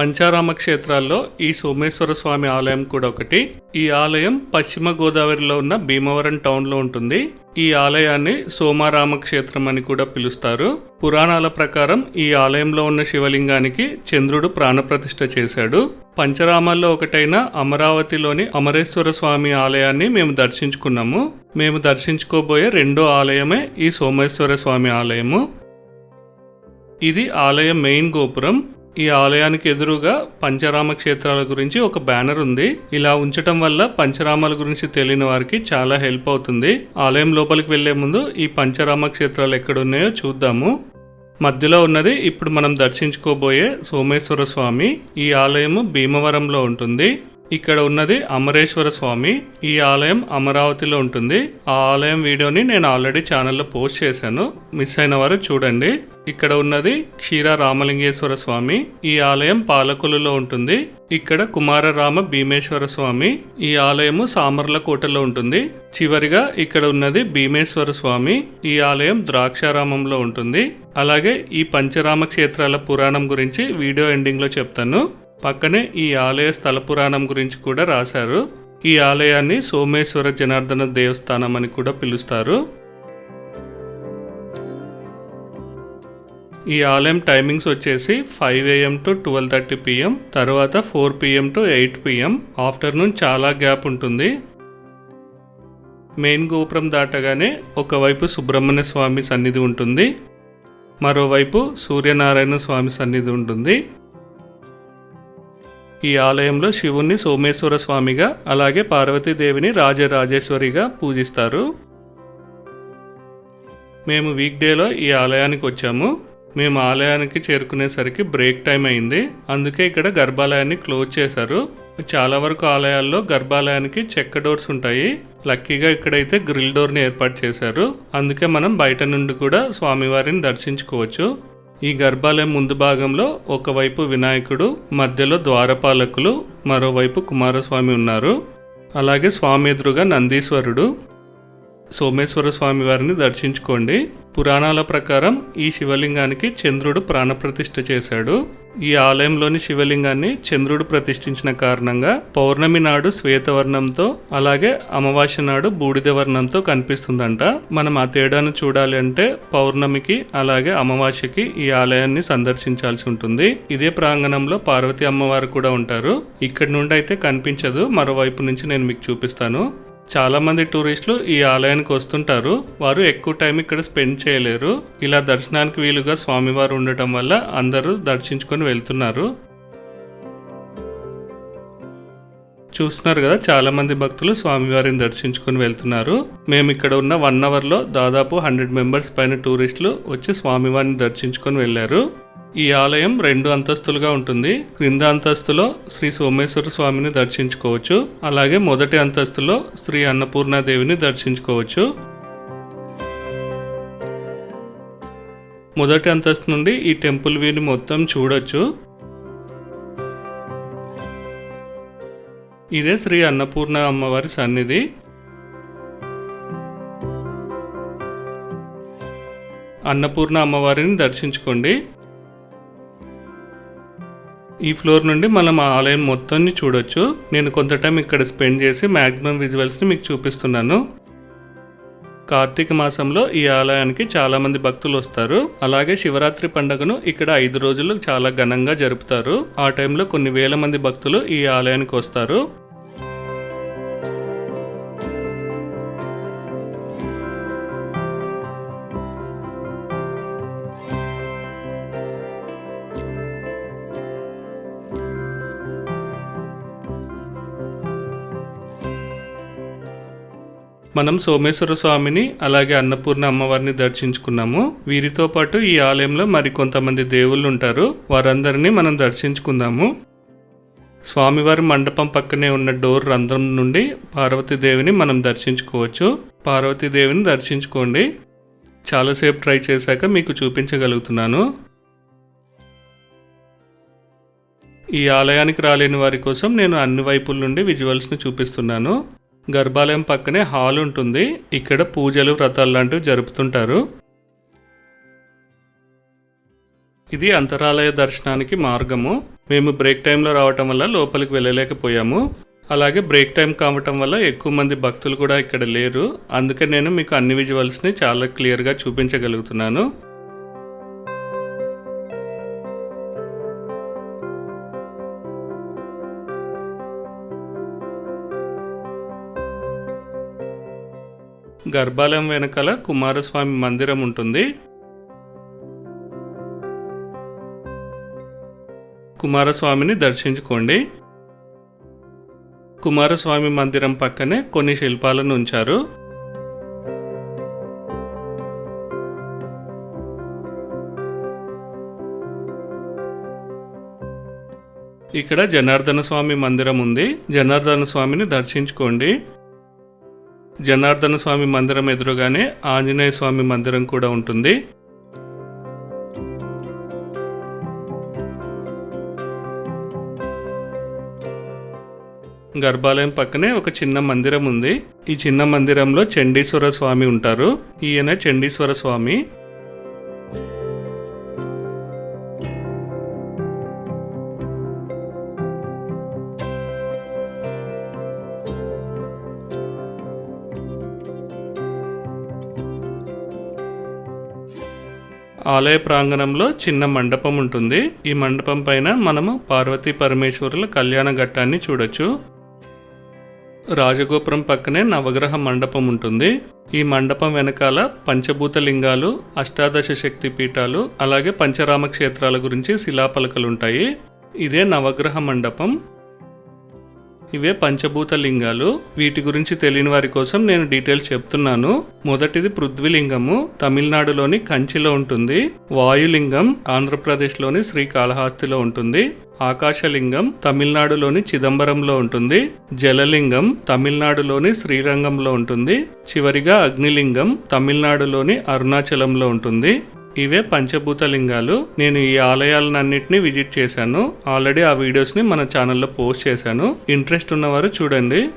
పంచారామ క్షేత్రాల్లో ఈ సోమేశ్వర స్వామి ఆలయం కూడా ఒకటి. ఈ ఆలయం పశ్చిమ గోదావరిలో ఉన్న భీమవరం టౌన్లో ఉంటుంది. ఈ ఆలయాన్ని సోమారామ క్షేత్రం అని కూడా పిలుస్తారు. పురాణాల ప్రకారం ఈ ఆలయంలో ఉన్న శివలింగానికి చంద్రుడు ప్రాణప్రతిష్ఠ చేశాడు. పంచరామాల్లో ఒకటైన అమరావతిలోని అమరేశ్వర స్వామి ఆలయాన్ని మేము దర్శించుకున్నాము. మేము దర్శించుకోబోయే రెండో ఆలయమే ఈ సోమేశ్వర స్వామి ఆలయము. ఇది ఆలయం మెయిన్ గోపురం. ఈ ఆలయానికి ఎదురుగా పంచరామ క్షేత్రాల గురించి ఒక బ్యానర్ ఉంది. ఇలా ఉంచటం వల్ల పంచరామాల గురించి తెలియని వారికి చాలా హెల్ప్ అవుతుంది. ఆలయం లోపలికి వెళ్ళే ముందు ఈ పంచరామ క్షేత్రాలు ఎక్కడున్నాయో చూద్దాము. మధ్యలో ఉన్నది ఇప్పుడు మనం దర్శించుకోబోయే సోమేశ్వర స్వామి. ఈ ఆలయము భీమవరంలో ఉంటుంది. ఇక్కడ ఉన్నది అమరేశ్వర స్వామి. ఈ ఆలయం అమరావతిలో ఉంటుంది. ఆ ఆలయం వీడియోని నేను ఆల్రెడీ ఛానల్లో పోస్ట్ చేశాను. మిస్ అయిన వారు చూడండి. ఇక్కడ ఉన్నది క్షీర రామలింగేశ్వర స్వామి. ఈ ఆలయం పాలకొలులో ఉంటుంది. ఇక్కడ కుమారరామ భీమేశ్వర స్వామి. ఈ ఆలయము సామర్లకోటలో ఉంటుంది. చివరిగా ఇక్కడ ఉన్నది భీమేశ్వర స్వామి. ఈ ఆలయం ద్రాక్షారామంలో ఉంటుంది. అలాగే ఈ పంచరామ క్షేత్రాల పురాణం గురించి వీడియో ఎండింగ్లో చెప్తాను. పక్కనే ఈ ఆలయ స్థల పురాణం గురించి కూడా రాశారు. ఈ ఆలయాన్ని సోమేశ్వర జనార్దన దేవస్థానం అని కూడా పిలుస్తారు. ఈ ఆలయం టైమింగ్స్ వచ్చేసి five AM to twelve thirty PM తర్వాత four PM to eight PM afternoon చాలా గ్యాప్ ఉంటుంది. మెయిన్ గోపురం దాటగానే ఒకవైపు సుబ్రహ్మణ్య స్వామి సన్నిధి ఉంటుంది. మరోవైపు సూర్యనారాయణ స్వామి సన్నిధి ఉంటుంది. ఈ ఆలయంలో శివుణ్ణి సోమేశ్వర స్వామిగా అలాగే పార్వతీదేవిని రాజరాజేశ్వరిగా పూజిస్తారు. మేము వీక్ డేలో ఈ ఆలయానికి వచ్చాము. మేము ఆలయానికి చేరుకునేసరికి బ్రేక్ టైం అయింది. అందుకే ఇక్కడ గర్భాలయాన్ని క్లోజ్ చేశారు. చాలా వరకు ఆలయాల్లో గర్భాలయానికి చెక్క డోర్స్ ఉంటాయి. లక్కీగా ఇక్కడైతే గ్రిల్ డోర్ని ఏర్పాటు చేశారు. అందుకే మనం బయట నుండి కూడా స్వామివారిని దర్శించుకోవచ్చు. ఈ గర్భాలయం ముందు భాగంలో ఒకవైపు వినాయకుడు మధ్యలో ద్వారపాలకులు మరోవైపు కుమారస్వామి ఉన్నారు. అలాగే స్వామి ఎదురుగా నందీశ్వరుడు. సోమేశ్వర స్వామి వారిని దర్శించుకోండి. పురాణాల ప్రకారం ఈ శివలింగానికి చంద్రుడు ప్రాణప్రతిష్ఠ చేశాడు. ఈ ఆలయంలోని శివలింగాన్ని చంద్రుడు ప్రతిష్ఠించిన కారణంగా పౌర్ణమి నాడు శ్వేతవర్ణంతో అలాగే అమావాస్య నాడు బూడిద వర్ణంతో కనిపిస్తుందంట. మనం ఆ తేడాను చూడాలి అంటే పౌర్ణమికి అలాగే అమావాస్యకి ఈ ఆలయాన్ని సందర్శించాల్సి ఉంటుంది. ఇదే ప్రాంగణంలో పార్వతి అమ్మవారు కూడా ఉంటారు. ఇక్కడి నుండి అయితే కనిపించదు. మరోవైపు నుంచి నేను మీకు చూపిస్తాను. చాలామంది టూరిస్టులు ఈ ఆలయానికి వస్తుంటారు. వారు ఎక్కువ టైం ఇక్కడ స్పెండ్ చేయలేరు. ఇలా దర్శనానికి వీలుగా స్వామివారు ఉండటం వల్ల అందరూ దర్శించుకొని వెళ్తున్నారు. చూస్తున్నారు కదా చాలా మంది భక్తులు స్వామివారిని దర్శించుకొని వెళ్తున్నారు. మేము ఇక్కడ ఉన్న వన్ అవర్లో దాదాపు హండ్రెడ్ మెంబర్స్ పైన టూరిస్టులు వచ్చి స్వామివారిని దర్శించుకొని వెళ్ళారు. ఈ ఆలయం రెండు అంతస్తులుగా ఉంటుంది. క్రింద అంతస్తులో శ్రీ సోమేశ్వర స్వామిని దర్శించుకోవచ్చు. అలాగే మొదటి అంతస్తులో శ్రీ అన్నపూర్ణాదేవిని దర్శించుకోవచ్చు. మొదటి అంతస్తు నుండి ఈ టెంపుల్ వ్యూని మొత్తం చూడొచ్చు. ఇదే శ్రీ అన్నపూర్ణ అమ్మవారి సన్నిధి. అన్నపూర్ణ అమ్మవారిని దర్శించుకోండి. ఈ ఫ్లోర్ నుండి మనం ఆ ఆలయం మొత్తాన్ని చూడొచ్చు. నేను కొంత టైం ఇక్కడ స్పెండ్ చేసి మ్యాక్సిమం విజువల్స్ని మీకు చూపిస్తున్నాను. కార్తీక మాసంలో ఈ ఆలయానికి చాలామంది భక్తులు వస్తారు. అలాగే శివరాత్రి పండుగను ఇక్కడ ఐదు రోజులు చాలా ఘనంగా జరుపుతారు. ఆ టైంలో కొన్ని వేల మంది భక్తులు ఈ ఆలయానికి వస్తారు. మనం సోమేశ్వర స్వామిని అలాగే అన్నపూర్ణ అమ్మవారిని దర్శించుకున్నాము. వీరితో పాటు ఈ ఆలయంలో మరి కొంతమంది దేవుళ్ళు ఉంటారు. వారందరినీ మనం దర్శించుకుందాము. స్వామివారి మండపం పక్కనే ఉన్న డోర్ రంధ్రం నుండి పార్వతీదేవిని మనం దర్శించుకోవచ్చు. పార్వతీదేవిని దర్శించుకోండి. చాలాసేపు ట్రై చేశాక మీకు చూపించగలుగుతున్నాను. ఈ ఆలయానికి రాలేని వారి కోసం నేను అన్ని వైపుల నుండి విజువల్స్ని చూపిస్తున్నాను. గర్భాలయం పక్కనే హాల్ ఉంటుంది. ఇక్కడ పూజలు వ్రతాలు లాంటివి జరుపుతుంటారు. ఇది అంతరాలయ దర్శనానికి మార్గము. మేము బ్రేక్ టైంలో రావటం వల్ల లోపలికి వెళ్ళలేకపోయాము. అలాగే బ్రేక్ టైం కావటం వల్ల ఎక్కువ మంది భక్తులు కూడా ఇక్కడ లేరు. అందుకే నేను మీకు అన్ని విజువల్స్ని చాలా క్లియర్గా చూపించగలుగుతున్నాను. గర్భాలయం వెనకాల కుమారస్వామి మందిరం ఉంటుంది. కుమారస్వామిని దర్శించుకోండి. కుమారస్వామి మందిరం పక్కనే కొన్ని శిల్పాలను ఉంచారు. ఇక్కడ జనార్దన స్వామి మందిరం ఉంది. జనార్దన స్వామిని దర్శించుకోండి. జనార్దన స్వామి మందిరం ఎదురుగానే ఆంజనేయ స్వామి మందిరం కూడా ఉంటుంది. గర్భాలయం పక్కనే ఒక చిన్న మందిరం ఉంది. ఈ చిన్న మందిరంలో చండీశ్వర స్వామి ఉంటారు. ఈయన చండీశ్వర స్వామి. ఆలయ ప్రాంగణంలో చిన్న మండపం ఉంటుంది. ఈ మండపం పైన మనము పార్వతీ పరమేశ్వరుల కళ్యాణ ఘట్టాన్ని చూడొచ్చు. రాజగోపురం పక్కనే నవగ్రహ మండపం ఉంటుంది. ఈ మండపం వెనకాల పంచభూత లింగాలు అష్టాదశ శక్తి పీఠాలు అలాగే పంచరామ క్షేత్రాల గురించి శిలాపలకలు ఉంటాయి. ఇదే నవగ్రహ మండపం. ఇవే పంచభూత లింగాలు వీటి గురించి తెలియని వారి కోసం నేను డీటెయిల్స్ చెప్తున్నాను. మొదటిది పృథ్వీలింగము. తమిళనాడులోని కంచిలో ఉంటుంది. వాయులింగం ఆంధ్రప్రదేశ్లోని శ్రీకాళహస్తిలో ఉంటుంది. ఆకాశలింగం తమిళనాడులోని చిదంబరంలో ఉంటుంది. జలలింగం తమిళనాడులోని శ్రీరంగంలో ఉంటుంది. చివరిగా అగ్నిలింగం తమిళనాడులోని అరుణాచలంలో ఉంటుంది. ఇవే పంచభూత లింగాలు నేను ఈ ఆలయాలన్నింటినీ విజిట్ చేశాను. ఆల్రెడీ ఆ వీడియోస్ని మన ఛానల్లో పోస్ట్ చేశాను. ఇంట్రెస్ట్ ఉన్నవారు చూడండి.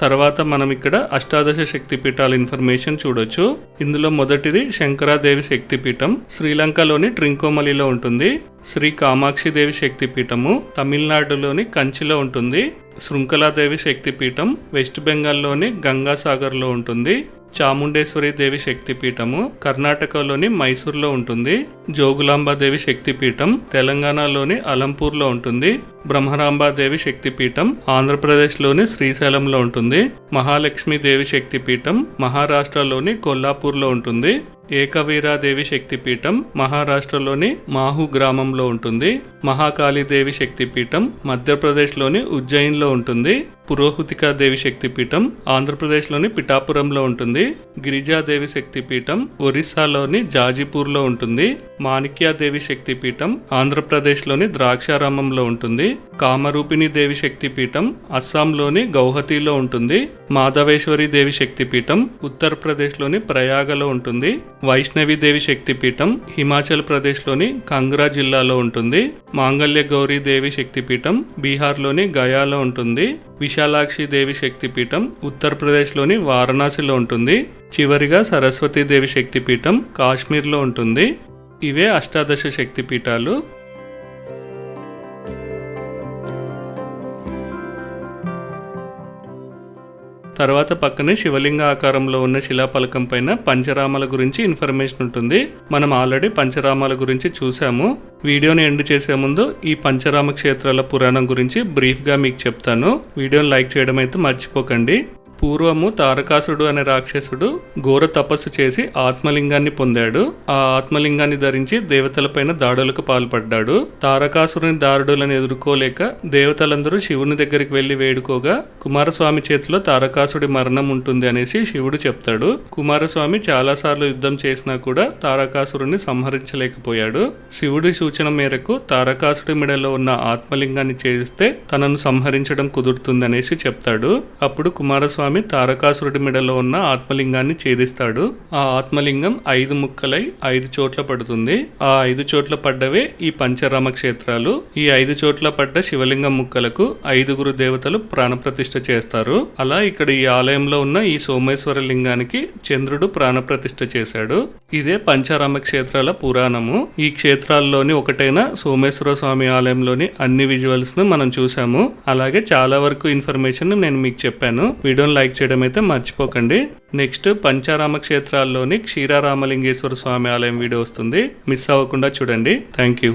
తర్వాత మనం ఇక్కడ అష్టాదశ శక్తిపీఠాల ఇన్ఫర్మేషన్ చూడొచ్చు. ఇందులో మొదటిది శంకరాదేవి శక్తిపీఠం. శ్రీలంకలోని ట్రింకోమలిలో ఉంటుంది. శ్రీ కామాక్షిదేవి శక్తిపీఠము తమిళనాడులోని కంచిలో ఉంటుంది. శృంఖలాదేవి శక్తిపీఠం వెస్ట్ బెంగాల్లోని గంగాసాగర్లో ఉంటుంది. చాముండేశ్వరి దేవి శక్తిపీఠము కర్ణాటకలోని మైసూర్లో ఉంటుంది. జోగులాంబాదేవి శక్తిపీఠం తెలంగాణలోని అలంపూర్లో ఉంటుంది. బ్రహ్మరాంబాదేవి శక్తిపీఠం ఆంధ్రప్రదేశ్లోని శ్రీశైలంలో ఉంటుంది. మహాలక్ష్మీదేవి శక్తిపీఠం మహారాష్ట్రలోని కొల్లాపూర్లో ఉంటుంది. ఏకవీరాదేవి శక్తిపీఠం మహారాష్ట్రలోని మాహు గ్రామంలో ఉంటుంది. మహాకాళీదేవి శక్తిపీఠం మధ్యప్రదేశ్లోని ఉజ్జయిన్లో ఉంటుంది. పురోహితికా దేవి శక్తిపీఠం ఆంధ్రప్రదేశ్లోని పిఠాపురంలో ఉంటుంది. గిరిజాదేవి శక్తిపీఠం ఒరిస్సాలోని జాజీపూర్లో ఉంటుంది. మాణిక్యాదేవి శక్తిపీఠం ఆంధ్రప్రదేశ్లోని ద్రాక్షారామంలో ఉంటుంది. కామరూపిణి దేవి శక్తిపీఠం అస్సాంలోని గౌహతిలో ఉంటుంది. మాధవేశ్వరి దేవి శక్తిపీఠం ఉత్తరప్రదేశ్లోని ప్రయాగలో ఉంటుంది. వైష్ణవి దేవి శక్తిపీఠం హిమాచల్ ప్రదేశ్లోని కంగ్రా జిల్లాలో ఉంటుంది. మాంగళ్య గౌరీ దేవి శక్తిపీఠం బీహార్లోని గయాలో ఉంటుంది. విశాలాక్షి దేవి శక్తిపీఠం ఉత్తరప్రదేశ్లోని వారణాసిలో ఉంటుంది. చివరిగా సరస్వతీ దేవి శక్తిపీఠం కాశ్మీర్లో ఉంటుంది. ఇవే అష్టాదశ శక్తిపీఠాలు. తర్వాత పక్కనే శివలింగ ఆకారంలో ఉన్న శిలాపలకం పైన పంచరామాల గురించి ఇన్ఫర్మేషన్ ఉంటుంది. మనం ఆల్రెడీ పంచరామాల గురించి చూసాము వీడియోని ఎండ్ చేసే ముందు ఈ పంచరామ క్షేత్రాల పురాణం గురించి బ్రీఫ్గా మీకు చెప్తాను. వీడియోని లైక్ చేయడం అయితే మర్చిపోకండి. పూర్వము తారకాసుడు అనే రాక్షసుడు ఘోర తపస్సు చేసి ఆత్మలింగాన్ని పొందాడు. ఆ ఆత్మలింగాన్ని ధరించి దేవతలపైన దాడులకు పాల్పడ్డాడు. తారకాసురుని దారుడులను ఎదుర్కోలేక దేవతలందరూ శివుని దగ్గరికి వెళ్ళి వేడుకోగా కుమారస్వామి చేతిలో తారకాసుడి మరణం ఉంటుంది అనేసి శివుడు చెప్తాడు. కుమారస్వామి చాలాసార్లు యుద్ధం చేసినా కూడా తారకాసురుని సంహరించలేకపోయాడు. శివుడి సూచన మేరకు తారకాసుడి మెడలో ఉన్న ఆత్మలింగాన్ని చేస్తే తనను సంహరించడం కుదురుతుందనేసి చెప్తాడు. అప్పుడు కుమారస్వామి స్వామి తారకాసురుడి మెడలో ఉన్న ఆత్మలింగాన్ని ఛేదిస్తాడు. ఆ ఆత్మలింగం ఐదు ముక్కలై ఐదు చోట్ల పడుతుంది. ఆ ఐదు చోట్ల పడ్డవే ఈ పంచరామ క్షేత్రాలు ఈ ఐదు చోట్ల పడ్డ శివలింగం ముక్కలకు ఐదుగురు దేవతలు ప్రాణప్రతిష్ఠ చేస్తారు. అలా ఇక్కడ ఈ ఆలయంలో ఉన్న ఈ సోమేశ్వర లింగానికి చంద్రుడు ప్రాణప్రతిష్ఠ చేశాడు. ఇదే పంచారామ క్షేత్రాల పురాణము. ఈ క్షేత్రాల్లోని ఒకటైన సోమేశ్వర స్వామి ఆలయంలోని అన్ని విజువల్స్ను మనం చూసాము అలాగే చాలా వరకు ఇన్ఫర్మేషన్ నేను మీకు చెప్పాను. వీడియోని లైక్ చేయడం అయితే మర్చిపోకండి. నెక్స్ట్ పంచారామ క్షేత్రాల్లోని క్షీరారామలింగేశ్వర స్వామి ఆలయం వీడియో వస్తుంది. మిస్ అవ్వకుండా చూడండి. Thank you